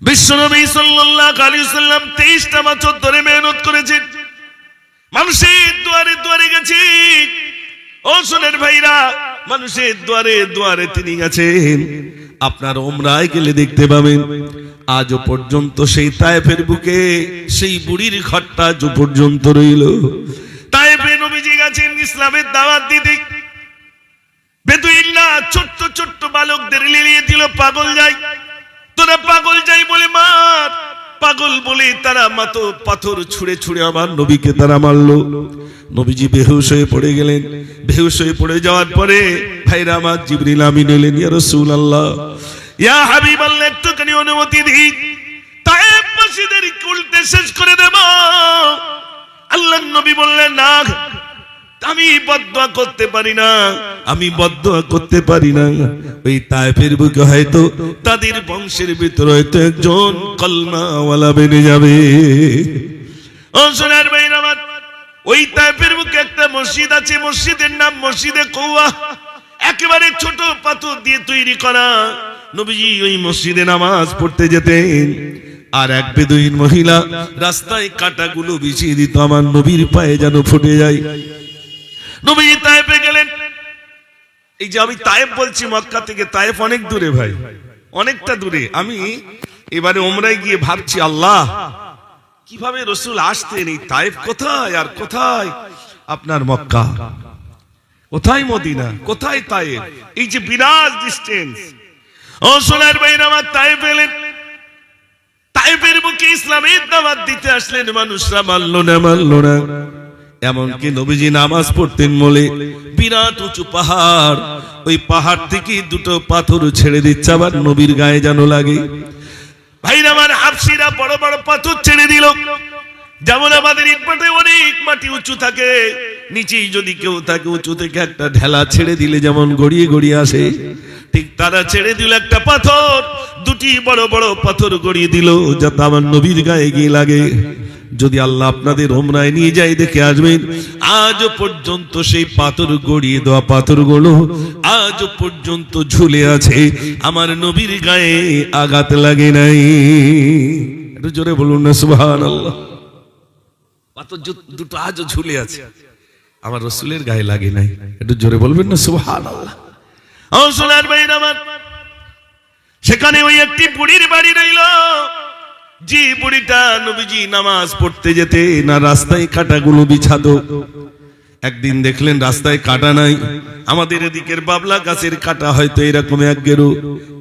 বিশ্বনবী সাল্লাল্লাহু আলাইহি সাল্লাম 23টা বছর ধরে মেহনত করেছেন। মানুষের দুয়ারে দুয়ারে গেছে। ও সোনের ভাইরা, মানুষের দুয়ারে দুয়ারে তিনি গেছেন। আপনার ওমরায় গেলে দেখতে পাবেন পর্যন্ত সেই তায়েফের বুকে সেই বুড়ির ঘরটা আজও পর্যন্ত রইল। তায়েফে নবীজি গেছেন ইসলামের দাওয়াত দিতে। বেদুইল্লা ছোট্ট ছোট্ট বালকদের লিলিয়ে দিল পাগল যাই তোরা পাগল যাই বলে মার। পাগল বলে তারা মাতো পাথর ছুঁড়ে ছুঁড়ে আমার নবীকে তারা মারলো। নবীজি বেহুশ হয়ে পড়ে গেলেন। বেহুশ হয়ে পড়ে যাওয়ার পরে ভাইরা আমার জিবরিল আমিন এলেন, ইয়া রাসূলুল্লাহ, ইয়া হাবিব আল্লাহ একটুখানি অনুমতি দিই। তায়েব মসজিদের উল্টে শেষ করে দেব। আল্লাহ নবী বললেন না আমি বদয়া করতে পারি না, আমি বদয়া করতে পারি না। ওই তাইফের বুকে হয়তো তাদের বংশের ভিতরে হয়তো একজন কলমাওয়ালা বেনে যাবে। ও ওই তাইফের বুকে একটা মসজিদ আছে, মসজিদের নাম মসজিদে কৌয়া। একেবারে ছোট পাথর দিয়ে তৈরি করা। নবীজি ওই মসজিদে নামাজ পড়তে যেতেন। আর এক বেদুইন মহিলা রাস্তায় কাটাগুলো বিছিয়ে দিত, আমার নবীর পায়ে যেন ফুটে যায়। নবীজি তায়েফে গেলেন। এই যে আমি তায়েফ বলছি মক্কা থেকে, তায়েফ অনেক দূরে ভাই। অনেকটা দূরে। আমি এবারে ওমরায় গিয়ে ভাবছি, আল্লাহ, কীভাবে রসুল আসতেন? এই তায়েফ কোথায় আর কোথায় আপনার মক্কা? কোথায় মদিনা? কোথায় তায়েফ? এই যে বিরাট ডিস্টেন্স ও সোনার ভাই আমার তায়েফ এলেন। তাইফের বুকে ইসলামের দাওয়াত দিতে আসলেন। মানুষরা মানলো না মানলো না। এমনকি নবীজি নামাজ পড়তেন বলে। বিরাট উঁচু পাহাড়, ওই পাহাড় থেকে দুটো পাথর ছেড়ে দিচ্ছে, আবার নবীর গায়ে যেন লাগে। ভাইরা আমার হাফসিরা বড় বড় পাথর ছেড়ে দিল। যেমন আমাদের ইটপাটে অনেক মাটি উঁচু থাকে, নিচেই যদি কেউ থাকে উঁচু থেকে একটা ঢেলা ছেড়ে দিলে যেমন গড়িয়ে গড়িয়ে আসে। ঠিক তারা ছেড়ে দিল একটা পাথর, দুটি বড় বড় পাথর গড়িয়ে দিল, যাতে আমার নবীর গায়ে গিয়ে লাগে। যদি আল্লাহ আপনাদের হোমরায় নিয়ে যায় দেখে আসবেন, আজ পর্যন্ত সেই পাথর গড়িয়ে দেওয়া পাথরগুলো আজ পর্যন্ত ঝুলে আছে, আমার নবীর গায়ে আঘাত লাগে নাই। একটু জোরে বলুন না সুবহান আল্লাহ পাথর দুটো আজও ঝুলে আছে, আমার রসুলের গায়ে লাগে নাই। একটু জোরে বলবেন না সুবহান আল্লাহ সেখানে ওই একটি বুড়ির বাড়ি রইল। জি বুড়িটা নবীজি নামাজ পড়তে যেতে, না রাস্তায় কাটাগুলো বিছাদো একদিন দেখলেন রাস্তায় কাটা নাই। আমাদের এদিকের বাবলা গাছের কাটা হয়তো এরকম এক গেরু।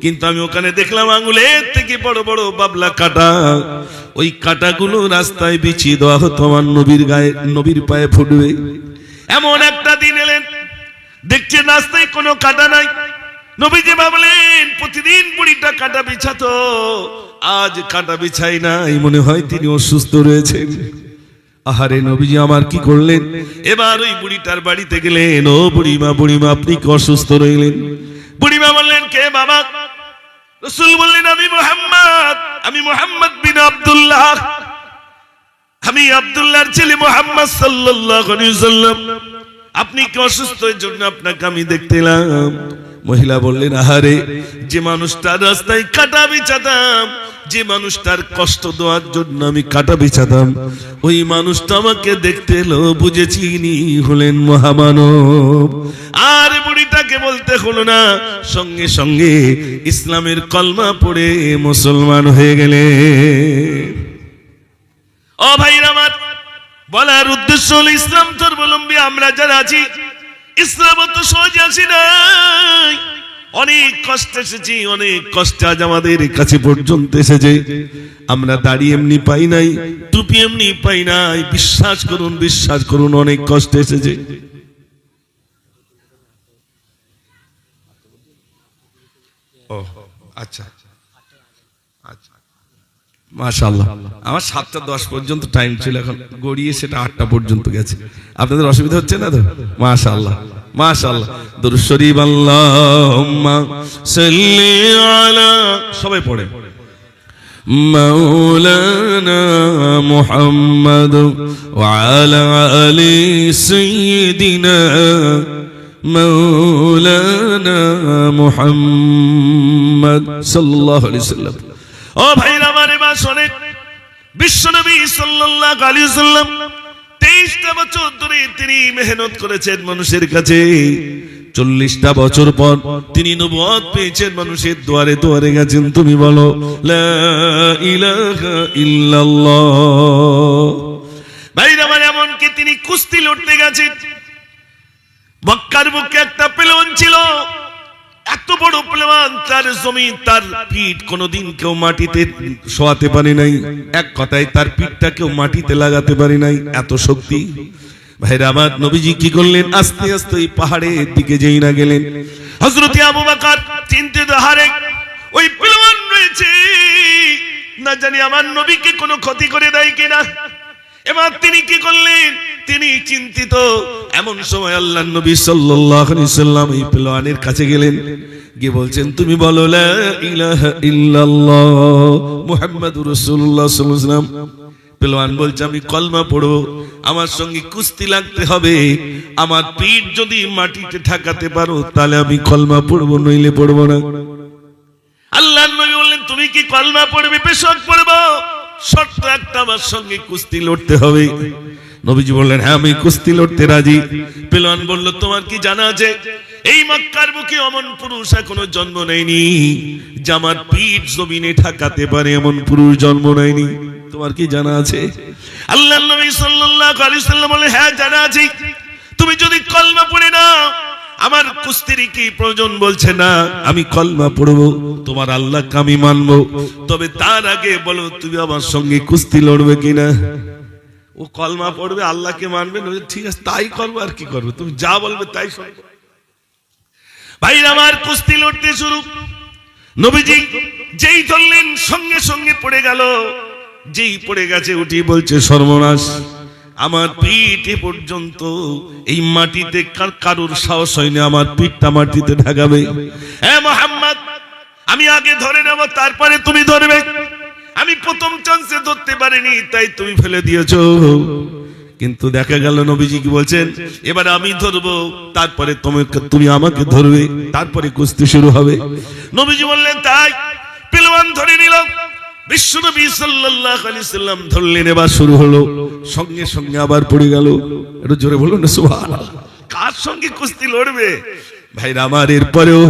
কিন্তু আমি ওখানে দেখলাম আঙুলের থেকে বড় বড় বাবলা কাটা। ওই কাটাগুলো রাস্তায় বিছিয়ে দেওয়া হতো আমার নবীর গায়ে, নবীর পায়ে ফুটবে। এমন একটা দিন এলেন। দেখছেন রাস্তায় কোনো কাটা নাই। নবীজি ভাবলেন, প্রতিদিন বুড়িটা কাটা বিছাতো। আজ কাটা বিছাই নাই, মনে হয় তিনি অসুস্থ রয়েছেন। আহারে নবীজি, আমার কি করলেন? এবার ওই বুড়িটার বাড়িতে গেলেন, ও বুড়িমা বুড়িমা, আপনি কি অসুস্থ রইলেন? বুড়িমা বললেন, কে বাবা? রসুল বললেন, আমি মোহাম্মদ আমি মোহাম্মদ বিন আব্দুল্লাহ। আমি আব্দুল্লাহর ছেলে মোহাম্মদ সাল্লাল্লাহু আলাইহি সাল্লাম আপনি কি অসুস্থ? এর জন্য আপনাকে আমি দেখতে এলাম। মহিলা বললেন, আহারে, যে মানুষটার রাস্তায় কাটা বিছাতাম, যে মানুষটার কষ্ট দেওয়ার জন্য আমি কাটা বিছাতাম, ওই মানুষটা আমাকে দেখতে এলো বুঝেছি ইনি হলেন মহামানব। আর বুড়িটাকে বলতে হলো না, সঙ্গে সঙ্গে ইসলামের কলমা পড়ে মুসলমান হয়ে গেলে ও ভাইরা আমার, বলার উদ্দেশ্য হলো ইসলাম ধর্মাবলম্বী আমরা যারা আছি ইসলাম তো সহজে আসি নাই। অনেক কষ্ট এসেছি, অনেক কষ্ট আজ আমাদের কাছে পর্যন্ত এসেছে। আমরা দাড়ি এমনি পাই নাই, টুপি এমনি পাই নাই। বিশ্বাস করুন বিশ্বাস করুন, অনেক কষ্ট এসেছে। ও আচ্ছা। আচ্ছা মাশাল্লাহ আমার সাতটা দশ পর্যন্ত টাইম ছিল এখন গড়িয়ে সেটা আটটা পর্যন্ত গেছে আপনাদের অসুবিধা হচ্ছে না তো মাশাল্লাহ মাশাল্লাহ দুরূদ শরীফ আল্লাহুম্মা সাল্লি আলা সবাই পড়ে مولانا محمد وعلى آل سيدنا مولانا محمد صلى الله عليه وسلم ও ভাইরা আমার এবার শোনেন মানুষের দুয়ারে দুয়ারে গেছেন, তুমি বলো ইল্লাল্লাহ। আমার, এমনকি তিনি কুস্তি লড়তে গেছেন। মক্কার বুকে একটা পেলন ছিল, এত বড় প্লেওয়ান তার জমি তার পিঠ কোনোদিন কেউ মাটিতে শোয়াতে পারে নাই। এক কথায়, তার পিঠটা কেউ মাটিতে লাগাতে পারে নাই। এত শক্তি। আমার নবীকে কোনো ক্ষতি করে দেয় কিনা। এবার তিনি কি করলেন? তিনি চিন্তিত। এমন সময় আল্লাহ নবী সাল্লাম এই পেলোয়ানের কাছে গেলেন। গিয়ে বলছেন, তুমি বলো আলাইহি সাল্লাম পেলোয়ান বলছে, আমি কলমা পড়ব আমার সঙ্গে কুস্তি লাগতে হবে। আমার পিঠ যদি মাটিতে ঠাকাতে পারো, তাহলে আমি কলমা পড়ব, নইলে পড়ব না। আল্লাহ নবী বললেন, তুমি কি কলমা পড়বে পেশক পড়ব। শর্ত একটা, আমার সঙ্গে কুস্তি লড়তে হবে। নবীজি বললেন হ্যাঁ আমি কুস্তি লড়তে রাজি। পেলোয়ান বলল, তোমার কি জানা আছে? এই মক্কার বুকে অমন পুরুষ এখনও জন্ম নেয়নি জামার পিঠ জমিনে ঠাকাতে পারে এমন পুরুষ জন্ম নেয়নি। তোমার কি জানা আছে? আল্লাহ নবী সাল্লাল্লাহু আলাইহি সাল্লাম বলে হ্যাঁ জানা আছে। তুমি যদি কলমা পড়ে নাও, আমার কুস্তির কি প্রয়োজন বলছে না, আমি কলমা পড়ব, তোমার আল্লাহকে আমি মানবো। তবে তার আগে বলো, তুমি আমার সঙ্গে কুস্তি লড়বে কিনা? ও কলমা পড়বে, আল্লাহকে মানবে ঠিক আছে, তাই করব আর কি করব? তুমি যা বলবে তাই শুনব ভাই আমার কুস্তি লড়তে শুরু। নবীজি যেই ধরলেন, সঙ্গে সঙ্গে পড়ে গেল। যেই পড়ে গেছে, উঠি বলছে, সর্বনাশ, আমার পিঠ পর্যন্ত এই মাটিতে কার- কারোর সাহস হয়নি? আমার পিঠটা মাটিতে ঢাকাবে। হ্যাঁ মোহাম্মদ, আমি আগে ধরে নেব, তারপরে তুমি ধরবে। আমি প্রথম চান্সে ধরতে পারিনি, তাই তুমি ফেলে দিয়েছ। কিন্তু দেখা গেল নবীজি কি বলছেন, এবার আমি ধরবো, তারপরে তোমাকে, তুমি আমাকে ধরবে, তারপরে কুস্তি শুরু হবে। নবীজি বললেন, তাই, পেলওয়ান ধরে নিল। বিশ্বনবী সাল্লাল্লাহু আলাইহি সাল্লাম শুরু হলো। সঙ্গে সঙ্গে আবার পড়ে গেল। একটু জোরে বলুন না, সুবহানাল্লাহ। কার সঙ্গে কুস্তি লড়বে? ভাইরা, আমার এরপরেও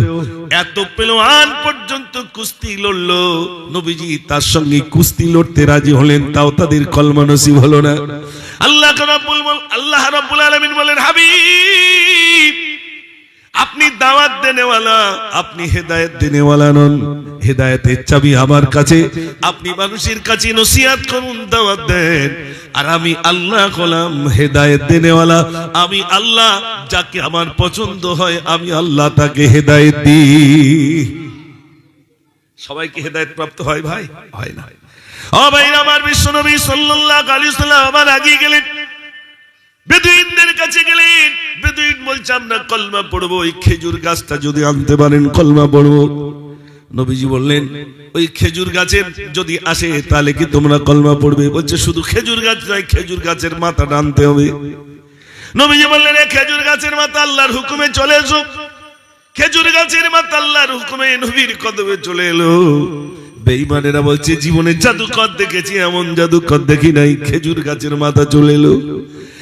এত পেলোয়ান পর্যন্ত কুস্তি লড়লো। নবীজি তার সঙ্গে কুস্তি লড়তে রাজি হলেন, তাও তাদের কলমা নসিব হলো না। আল্লাহ আল্লাহ রাব্বুল আলামিন বলেন, হাবিব, আপনি দাওয়াত দেনেওয়ালা, আপনি হেদায়েত দেনেওয়ালা নন। হেদায়েতের চাবি আমার কাছে। আপনি মানুষের কাছে নসিহাত করুন, দাওয়াত দেন। আর আমি আল্লাহ হলাম হেদায়েত দেনেওয়ালা। আমি আল্লাহ, যাকে আমার পছন্দ হয়, আমি আল্লাহ তাকে হেদায়েত দিই। সবাইকে হেদায়েত প্রাপ্ত হয় ভাই? হয় না। ভাই আমার গেলেন। কাছে গেলেন। কলমা পড়ব, ওই খেজুর গাছটা যদি আনতে পারেন, কলমা পড়ব। নবীজি বললেন, ওই খেজুর গাছের যদি আসে, তাহলে কি তোমরা কলমা পড়বে? বলছে, শুধু খেজুর গাছ নয়, খেজুর গাছের মাথাটা আনতে হবে। নবীজি বললেন, "এ খেজুর গাছের মাথা আল্লাহর হুকুমে চলে এসো। খেজুর গাছের মাথা আল্লাহর হুকুমে নবীর কদমে চলে এলো। বেঈমানেরা বলছে, জীবনে জাদুকর দেখেছি, এমন জাদুকর দেখি নাই। খেজুর গাছের মাথা চলে এলো।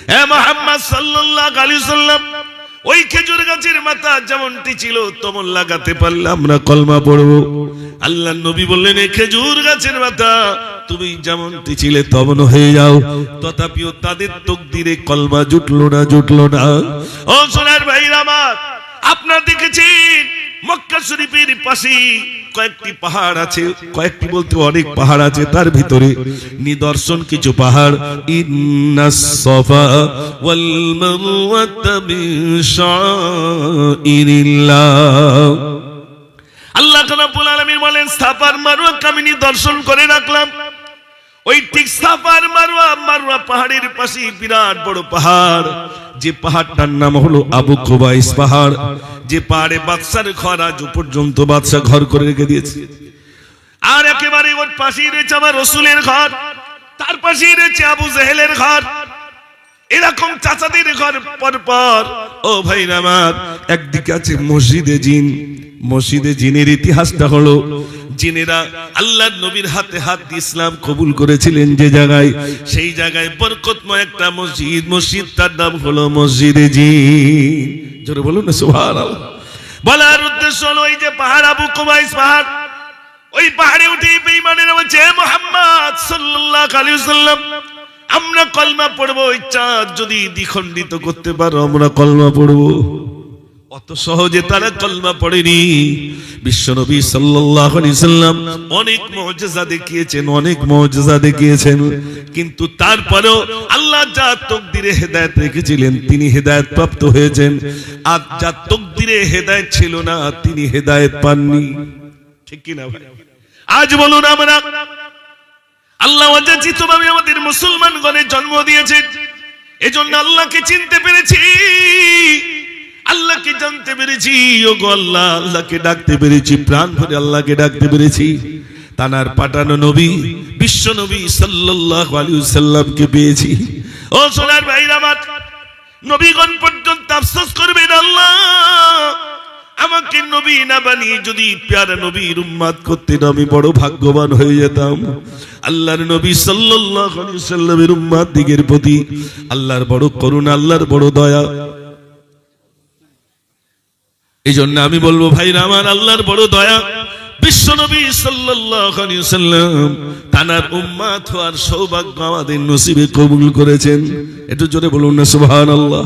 হ্যাঁ মোহাম্মদ সাল্লাল্লাহু আলাইহি সাল্লাম ওই খেজুর গাছের মাথা যেমনটি ছিল, তেমন লাগাতে পারলে আমরা কলমা পড়ব। আল্লাহ নবী বললেন খেজুর গাছের মাথা, তুমি যেমনটি ছিলে তেমন হয়ে যাও। তথাপিও তাদের তকদিরে কলমা জুটলো না জুটলো না। ও সোনার ভাইরা আমার, আপনারা দেখেছেন মক্কা শরীফের পাশে কয়েকটি পাহাড় আছে কয়েকটি বলতে অনেক পাহাড় আছে তার ভিতরে নিদর্শন কিছু পাহাড়। ইন্নাস সফা ওয়াল মারওয়াতা মিন শাইরিল্লাহ আল্লাহ রাব্বুল আলামিন বলেন সাফার মারওয়া আমি নিদর্শন করে রাখলাম। ওই ঠিক সাফার মারওয়া মারওয়া পাহাড়ের পাশে বিরাট বড় পাহাড়। যে পাহাড়টার নাম হলো আবু কুবাইস পাহাড়, যে পাহাড়ে বাদশার ঘর আজ পর্যন্ত বাদশা ঘর করে রেখে দিয়েছে। আর একেবারে ওর পাশেই রয়েছে আমার রসুলের ঘর, তার পাশেই রয়েছে আবু জেহেলের ঘর। এরকম চাচাদের ঘর পর পর ও ভাই আমার, একদিকে আছে মসজিদে জিন মসজিদে জিনের ইতিহাসটা হলো জিনেরা আল্লাহ নবীর হাতে হাত ইসলাম কবুল করেছিলেন যে জায়গায়। সেই জায়গায় বরকতময় একটা মসজিদ। মসজিদ তার নাম হলো মসজিদে জিন। জোরে বলুন বলার উদ্দেশ্য হলো ওই যে পাহাড় আবু কুবাইস পাহাড়। ওই পাহাড়ে উঠে বেঈমানের বলছে মোহাম্মদ সাল্লাল্লাহু আলাইহি ওয়াসাল্লাম, আমরা কলমা পড়ব, ওই চাঁদ যদি দ্বিখণ্ডিত করতে পারো, আমরা কলমা পড়ব। অত সহজে তারা কলমা পড়েনি। বিশ্বনবী সাল্লাল্লাহু আলাইহি সাল্লাম অনেক মুজিজা দেখিয়েছেন, অনেক মুজিজা দেখিয়েছেন। কিন্তু তারপরেও আল্লাহ যা তকদিরে হেদায়েত রেখেছিলেন, তিনি হেদায়েত প্রাপ্ত হয়েছেন। আর যা তকদিরে হেদায়েত ছিল না, তিনি হেদায়েত পাননি। ঠিক কি না ভাই? আজ বলুন আমরা, আল্লাহ অযাচিত ভাবে আমাদের মুসলমান গণে জন্ম দিয়েছেন। এজন্য আল্লাহকে চিনতে পেরেছি। আল্লাহকে জানতে পেরেছি। ও গো আল্লাহ, আল্লাহকে ডাকতে পেরেছি, প্রাণ ভরে আল্লাহকে ডাকতে পেরেছি। তানার পাঠানো নবী, বিশ্ব নবী সাল্লাল্লাহু আলাইহি সাল্লামকে পেয়েছি। ও সোনার ভাইরা আমার, নবীগণ পর্যন্ত আফসোস করবেন আল্লাহ। আমাকে নবী না বানিয়ে যদি প্যারা নবীর উম্মাদ করতেন, আমি বড় ভাগ্যবান হয়ে যেতাম। আল্লাহর নবী সাল্লাল্লাহু আলাইহি সাল্লামের উম্মাদ দিগের প্রতি আল্লাহর বড় করুণা, আল্লাহর বড় দয়া এই জন্য আমি বলব, ভাইরা আমার আল্লাহর বড় দয়া বিশ্ব নবী সাল্লাল্লাহু আলাইহি সাল্লাম তানার উম্মাত হওয়ার সৌভাগ্য আমাদের নসিবে কবুল করেছেন। একটু জোরে বলুন না, সুবহানাল্লাহ।